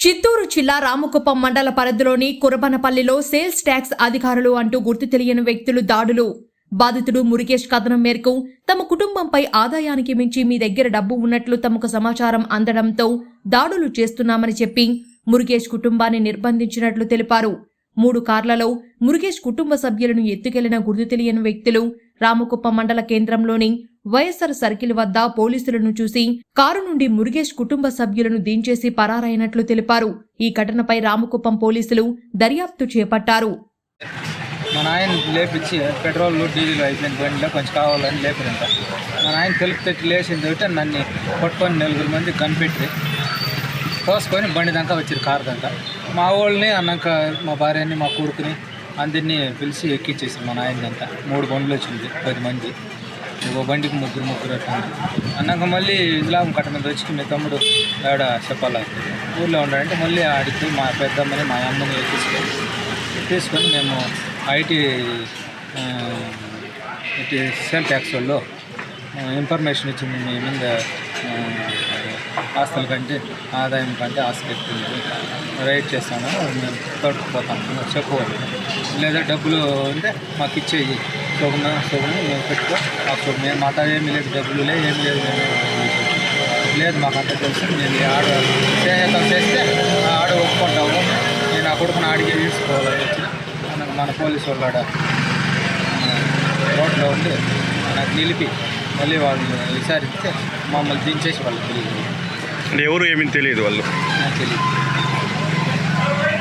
చిత్తూరు జిల్లా రామకుప్పం మండల పరిధిలోని కురబనపల్లిలో సేల్స్ ట్యాక్స్ అధికారులు అంటూ గుర్తు తెలియని వ్యక్తులు దాడులు. బాధితుడు మురికేష్ కథనం మేరకు తమ కుటుంబంపై ఆదాయానికి మించి మీ దగ్గర డబ్బు ఉన్నట్లు తమకు సమాచారం అందడంతో దాడులు చేస్తున్నామని చెప్పి మురుగేష్ కుటుంబాన్ని నిర్బంధించినట్లు తెలిపారు. మూడు కార్లలో మురుగేష్ కుటుంబ సభ్యులను ఎత్తుకెళ్ళిన గుర్తు తెలియని వ్యక్తులు రామకుప్ప మండల కేంద్రంలోని వైఎస్ఆర్ సర్కిల్ వద్ద పోలీసులను చూసి కారు నుండి మురుగేష్ కుటుంబ సభ్యులను దించేసి పరారైనట్లు తెలిపారు. ఈ ఘటనపై రామకుప్పం పోలీసులు దర్యాప్తు చేపట్టారు. మా నాయన లేపించి పెట్రోల్ డీజిల్ అయిపోయింది బండిలో కొంచెం కావాలని లేపినంత మా నాయన తెలుపు తెచ్చి లేచింది ఒకటి నన్ను పట్టుకొని నలుగురు మంది కనిపెట్టి తోసుకొని బండి దాకా వచ్చారు కారు దాకా. మా వాళ్ళని అన్నాక మా భార్యని మా కొడుకుని అందరినీ పిలిచి ఎక్కించేసారు మా నాయన మూడు బండ్లు వచ్చింది పది మంది. ఒక బండికి ముగ్గురు ముగ్గురు అట్లా అన్నాక మళ్ళీ ఇస్లాం కట్ట మీద వచ్చి మీ తమ్ముడు ఆడ చెప్పాలి? ఊళ్ళో ఉన్నాడంటే మళ్ళీ ఆడికి మా పెద్దమ్మని మా అమ్మని ఎక్కించుకొని తీసుకొని మేము ఐటీ సెల్ సేల్ ట్యాక్స్ వాళ్ళు ఇన్ఫర్మేషన్ ఇచ్చింది మీ మీద ఆస్తుల కంటే ఆదాయం కంటే ఆస్తి ఎక్కువ రైట్ చేస్తాను మేము తోడుకుపోతాము చెప్పుకోవాలి లేదా డబ్బులు ఉంటే మాకు ఇచ్చేయి. సొగున సొగున మేము పెట్టుకో. ఆ సొగు మేము మాట ఏమీ లేదు డబ్బులు లేదు ఏమీ లేదు. లేదు మాకు అంత తెలుసు నేను ఈ ఆడ స్నేహితం చేస్తే ఆడ ఒప్పుకుంటాము. నేను ఆ కొడుకుని ఆడికి తీసుకోవాలి వచ్చి మన పోలీసు వాళ్ళు ఆడ రోడ్లో ఉండి నాకు నిలిపి మళ్ళీ వాళ్ళు విచారిస్తే మమ్మల్ని దించేసి వాళ్ళు తెలియదు ఎవరు ఏమీ తెలియదు వాళ్ళు. నాకు తెలియదు.